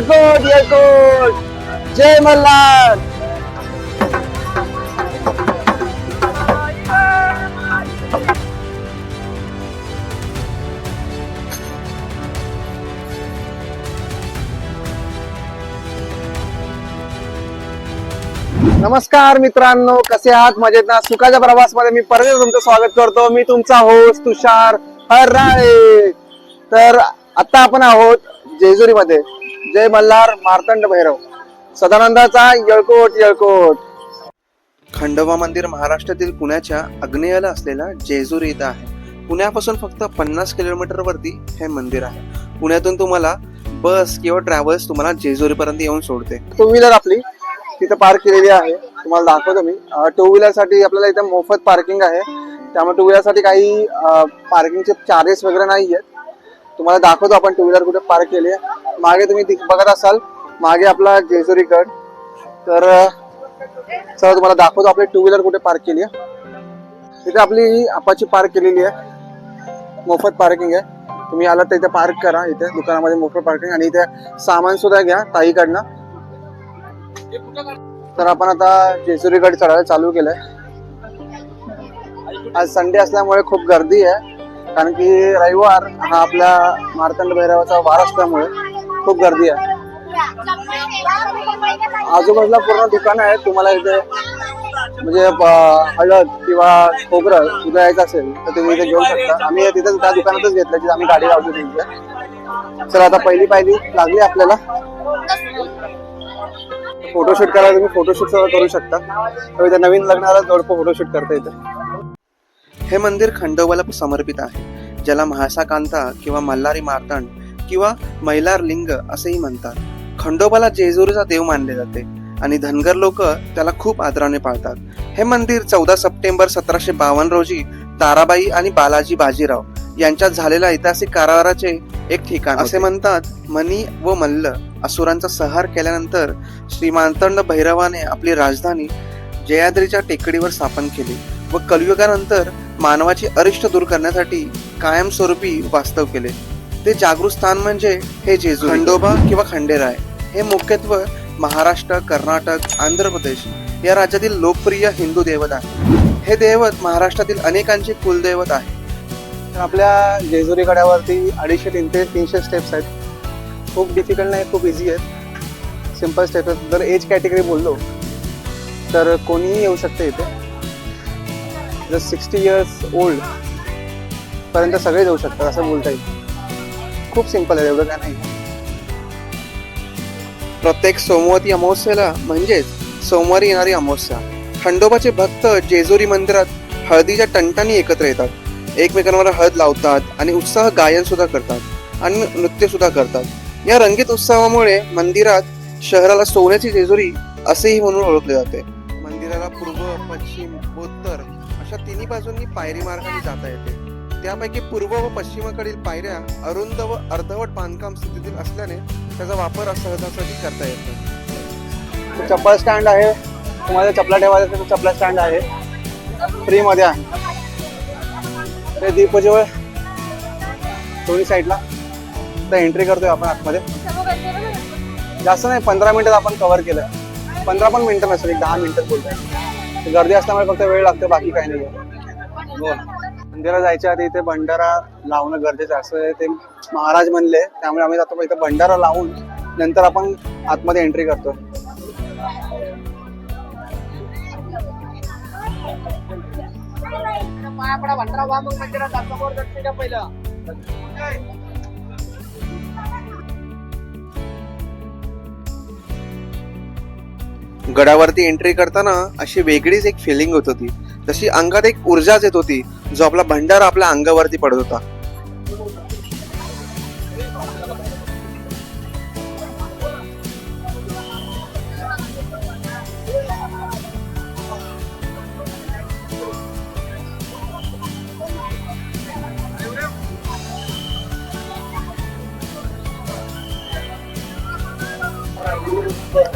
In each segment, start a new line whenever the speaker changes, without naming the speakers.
येळकोट येळकोट जय मल्हार नमस्कार मित्रांनो कसे आहात? मजेत ना? सुखाच्या प्रवासमध्ये मी परत तुमचं स्वागत करतो. मी तुमचा होस्ट तुषार हराळे तर आता आपण आहोत जेजुरी मध्ये जय मल्हार मार्तंड भैरव. सदानंदाचा येळकोट येळकोट.
खंडोबा मंदिर महाराष्ट्रातील पुण्याच्या आग्नेयाला असलेल्या जेजुरी इथं आहे. पुण्यापासून फक्त पन्नास किलोमीटर वरती हे मंदिर आहे. पुण्यातून तुम्हाला बस किंवा ट्रॅव्हल्स तुम्हाला जेजुरी पर्यंत येऊन सोडते.
टू व्हीलर आपली. तिथे पार्क केलेली आहे. तुम्हाला दाखवतो मी. टू व्हीलरसाठी आपल्याला इथे मोफत पार्किंग आहे. त्यामुळे टू व्हीलरसाठी काही पार्किंगचे चार्जेस वगैरे नाही आहेत तुम्हाला दाखवतो आपण टू व्हीलर कुठे पार्क केली आहे. मागे तुम्ही बघत असाल मागे आपला जेजुरी गड. तर सर चला तुम्हाला दाखवतो आपली टू व्हीलर कुठे पार्क केली आहे. इथे आपली अपाची पार्क केलेली आहे. मोफत पार्किंग आहे. तुम्ही आलात तर इथे पार्क करा. इथे दुकानामध्ये मोफत पार्किंग आणि इथे सामान सुद्धा घ्या ताईकडनं. तर आपण आता जेजुरीकडे चढायला चालू केलंय. आज संडे असल्यामुळे खूप गर्दी आहे. कारण की रविवार हा आपल्या मार्तंड भैरवाचा वार असल्यामुळे खूप गर्दी आहे. आजूबाजूला पूर्ण दुकानं आहेत. तुम्हाला इथे म्हणजे हळद किंवा खोबरं तुझं यायचं असेल तर तुम्ही इथे घेऊ शकता. आम्ही तिथं त्या दुकानातच घेतलं की आम्ही गाडी लावतो तिथे चला आता पहिली पायरी लागली आपल्याला. फोटोशूट करायला तुम्ही फोटोशूट सगळं करू शकता. तर इथे नवीन लग्नाला जोडपं फोटोशूट करता येते
हे मंदिर खंडोबाला समर्पित आहे ज्याला म्हाळसा कांता किंवा मल्हारी मार्तंड किंवा मैलार लिंग असेही म्हणतात. खंडोबाला जेजुरीचा देव मानले जाते आणि धनगर लोक त्याला खूप आदराने पाळतात. हे मंदिर चौदा सप्टेंबर सतराशे बावन्न रोजी ताराबाई आणि बालाजी बाजीराव यांच्यात झालेल्या ऐतिहासिक कराराचे एक ठिकाण असे म्हणतात मनी व मल्ल असुरांचा संहार केल्यानंतर श्री मार्तंड भैरवाने आपली राजधानी जयाद्रीच्या टेकडीवर स्थापन केली व कलियुगानंतर मानवाची अरिष्ट दूर करण्यासाठी कायमस्वरूपी वास्तव केले. ते जागृत स्थान म्हणजे हे जेजू खंडोबा किंवा खंडेराय. हे मुख्यत्वे महाराष्ट्र कर्नाटक आंध्र प्रदेश या राज्यातील लोकप्रिय हिंदू दैवत आहे. हे दैवत महाराष्ट्रातील अनेकांचे कुलदैवत आहे.
तर आपल्या जेजुरी गड्यावरती अडीचशे तीन ते तीनशे स्टेप्स आहेत. खूप डिफिकल्ट नाही खूप इझी आहेत. सिंपल स्टेप आहेत. जर एज कॅटेगरी बोललो तर कोणीही येऊ शकते इथे. जर सिक्स्टी इयर्स ओल्ड पर्यंत सगळे जाऊ शकतात असं बोलता येईल. खूप सिंपल आहे एवढं काय नाही.
प्रत्येक सोमवती अमावस्येला म्हणजेच सोमवारी येणारी अमावस्या. खंडोबाचे भक्त जेजुरी मंदिरात हळदीच्या टंटांनी एकत्र येतात. एकमेकांवर हळद लावतात आणि उत्साह गायन सुद्धा करतात आणि नृत्य सुद्धा करतात. या रंगीत उत्सवामुळे मंदिरात शहराला सोन्याची जेजुरी असेही म्हणून ओळखले जाते. मंदिराला पूर्व पश्चिम उत्तर अशा तिन्ही बाजूंनी पायरी मार्गाने जाता येते. त्यापैकी पूर्व व पश्चिमेकडील पायऱ्या अरुंद व अर्धवट बांधकाम स्थितीतील असल्याने त्याचा वापर सहजासहजी करता येतो
चप्पल स्टँड आहे. तुम्हाला चपला ठेवायचं असेल तर चपला स्टँड आहे. फ्रीमध्ये आहे. ते दीपजवळ दोन्ही साईडला तर एंट्री करतोय आपण आतमध्ये. जास्त नाही पंधरा मिनिटात आपण कव्हर केलं. पंधरा पण मिनिटं नसेल एक दहा मिनिटं बोलतोय गर्दी असल्यामुळे फक्त वेळ लागतो बाकी काही नाही. हो. मंदिरात जायच्या आधी इथे भंडारा लावणं गरजेचं आहे. असं ते महाराज म्हणले त्यामुळे आम्ही जातो इथे भंडारा लावून नंतर आपण आतमध्ये एंट्री करतो.
गडावरती एंट्री करताना अशी वेगळीच एक फिलिंग होत होती. तशी अंगात एक ऊर्जाच येत होती जो आपला भंडारा आपल्या अंगावरती पडत होता.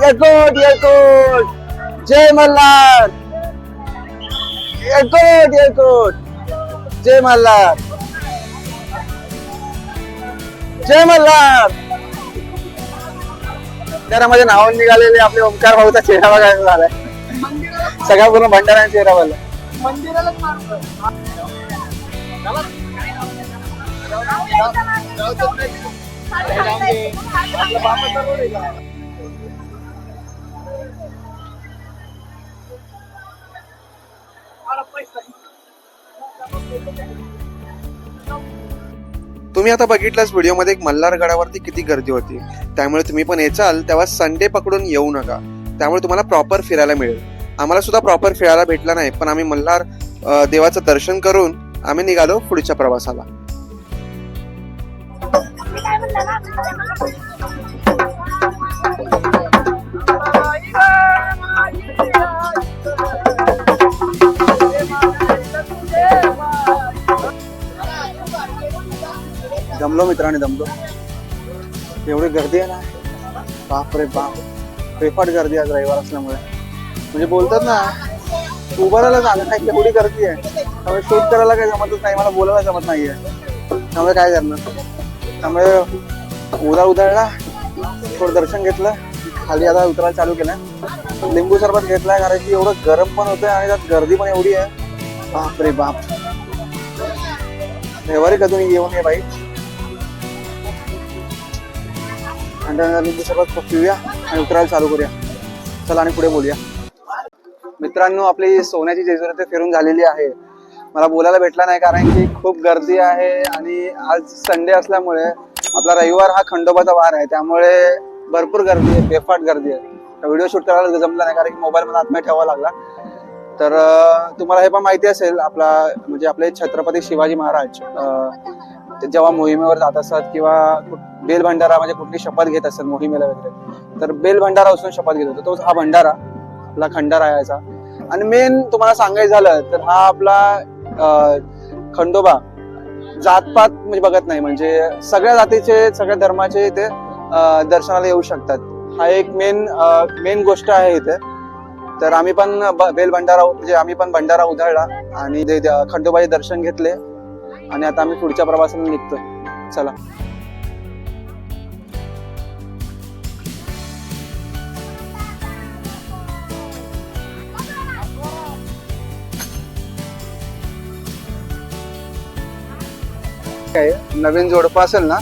येकोट येकोट जय मल्हार येकोट येकोट जय मल्हार जय मल्हार तर माझे नाव निघालेले आपले ओंकार भाऊचा चेहरा बघायचा झालाय सगळा पूर्ण भंडारा चेहरा बोलला
तुम्ही आता बघितल्यास व्हिडिओमध्ये एक मल्हार गडावरती किती गर्दी होती. त्यामुळे तुम्ही पण येचाल तेव्हा संडे पकडून येऊ नका. त्यामुळे तुम्हाला प्रॉपर फिरायला मिळेल. आम्हाला सुद्धा प्रॉपर फिरायला भेटला नाही पण आम्ही मल्हार देवाचं दर्शन करून आम्ही निघालो पुढच्या प्रवासाला.
दमलो मित्रांनी दमलो. एवढी गर्दी आहे ना? बाप रे बाप. बेफाट गर्दी आज रविवार असल्यामुळे. म्हणजे बोलतात ना उभारायला जाणं नाही एवढी गर्दी आहे. त्यामुळे शूट करायला काही जमतच नाही मला बोलायला जमत नाही आहे त्यामुळे काय करणार? त्यामुळे उदा उधळला थोडं दर्शन घेतलं खाली आता उतरायला चालू केलं. लिंबू सरबत घेतलाय कारण की एवढं गरम पण होतंय आणि त्यात गर्दी पण एवढी आहे. बाप रे बाप. रविवारी कधून येऊन ये बाई. आणि त्यानंतर लिंबू पिऊया आणि उतरायला चालू करूया. चला आणि पुढे बोलूया. मित्रांनो आपली सोन्याची जेजुरी ते फिरून झालेली आहे. मला बोलायला भेटला नाही कारण की खूप गर्दी आहे आणि आज संडे असल्यामुळे आपला रविवार हा खंडोबाचा वार आहे. त्यामुळे भरपूर गर्दी आहे बेफाट गर्दी आहे. व्हिडिओ शूट करायला जमला नाही कारण की मोबाईल मला आत्म्या ठेवावा लागला. तर तुम्हाला हे पण माहिती असेल आपला म्हणजे आपले छत्रपती शिवाजी महाराज ते जेव्हा मोहिमेवर जात असत किंवा बेल भंडारा म्हणजे कुठली शपथ घेत असतात मोहिमेला वगैरे तर बेल भंडारा उचलून शपथ घेत होतो. तोच हा भंडारा आपला खंडारा याचा. आणि मेन तुम्हाला सांगायचं झालं तर हा आपला खंडोबा जातपात म्हणजे बघत नाही. म्हणजे सगळ्या जातीचे सगळ्या धर्माचे इथे दर्शनाला येऊ शकतात. हा एक मेन मेन गोष्ट आहे इथे. तर आम्ही पण ब- बेल भंडारा म्हणजे आम्ही पण भंडारा उधळला आणि ते खंडोबाचे दर्शन घेतले. आणि आता आम्ही पुढच्या प्रवासाला निघतोय. चला. काय नवीन जोडपं असेल ना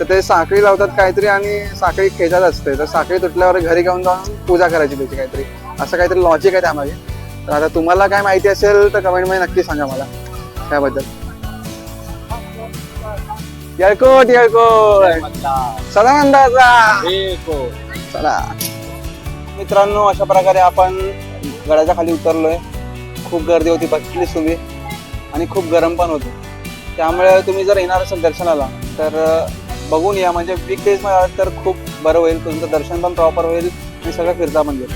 तर ते साखळी लावतात काहीतरी आणि साखळी खेचत असते. तर साखळी तुटल्यावर घरी घेऊन जाऊन पूजा करायची त्याची काहीतरी. असं काहीतरी लॉजिक आहे त्यामागे. तर आता तुम्हाला काय माहिती असेल तर कमेंटमध्ये नक्की सांगा मला. त्याबद्दल. येळकोट येळकोट. सदानंदाचा. चला. मित्रांनो अशा प्रकारे आपण गडाच्या खाली उतरलोय. खूप गर्दी होती बघितलीच तुम्ही. आणि खूप गरम पण होतं. त्यामुळे तुम्ही जर येणार असाल दर्शनाला तर बघून या. म्हणजे वीक डेजमध्ये आलात तर खूप बरं होईल. तुमचं दर्शन पण प्रॉपर होईल आणि सगळं फिरता पण येईल.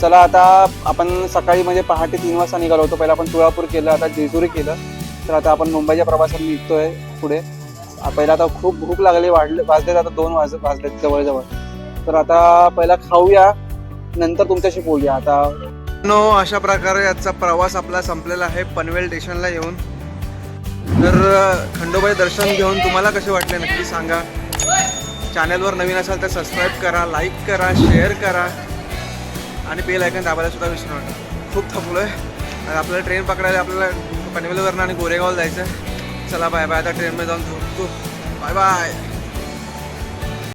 चला आता आपण सकाळी म्हणजे पहाटे तीन वाजता निघालो होतो. पहिला आपण तुळापूर केलं आता जेजुरी केलं. तर आता आपण मुंबईच्या प्रवासात निघतोय पुढे. पहिला आता खूप भूक लागली वाढले वाजलेत आता दोन वाज वाजलेत जवळजवळ. तर आता पहिला खाऊया नंतर तुमच्याशी बोलूया. आता
नो अशा प्रकारे आजचा प्रवास आपला संपलेला आहे. पनवेल स्टेशनला येऊन तर खंडोबाई दर्शन घेऊन तुम्हाला कसे वाटले नक्की सांगा. चॅनलवर नवीन असाल तर सबस्क्राईब करा लाईक करा शेअर करा. आणि बेल ऐकन दाबायला सुद्धा विसरू नका. खूप थकलो आहे आणि आपल्याला ट्रेन पकडायला आपल्याला पनवेलवरनं आणि गोरेगावला जायचं आहे चला बाय बाय आता ट्रेनमध्ये जाऊन झोपतो. Bye bye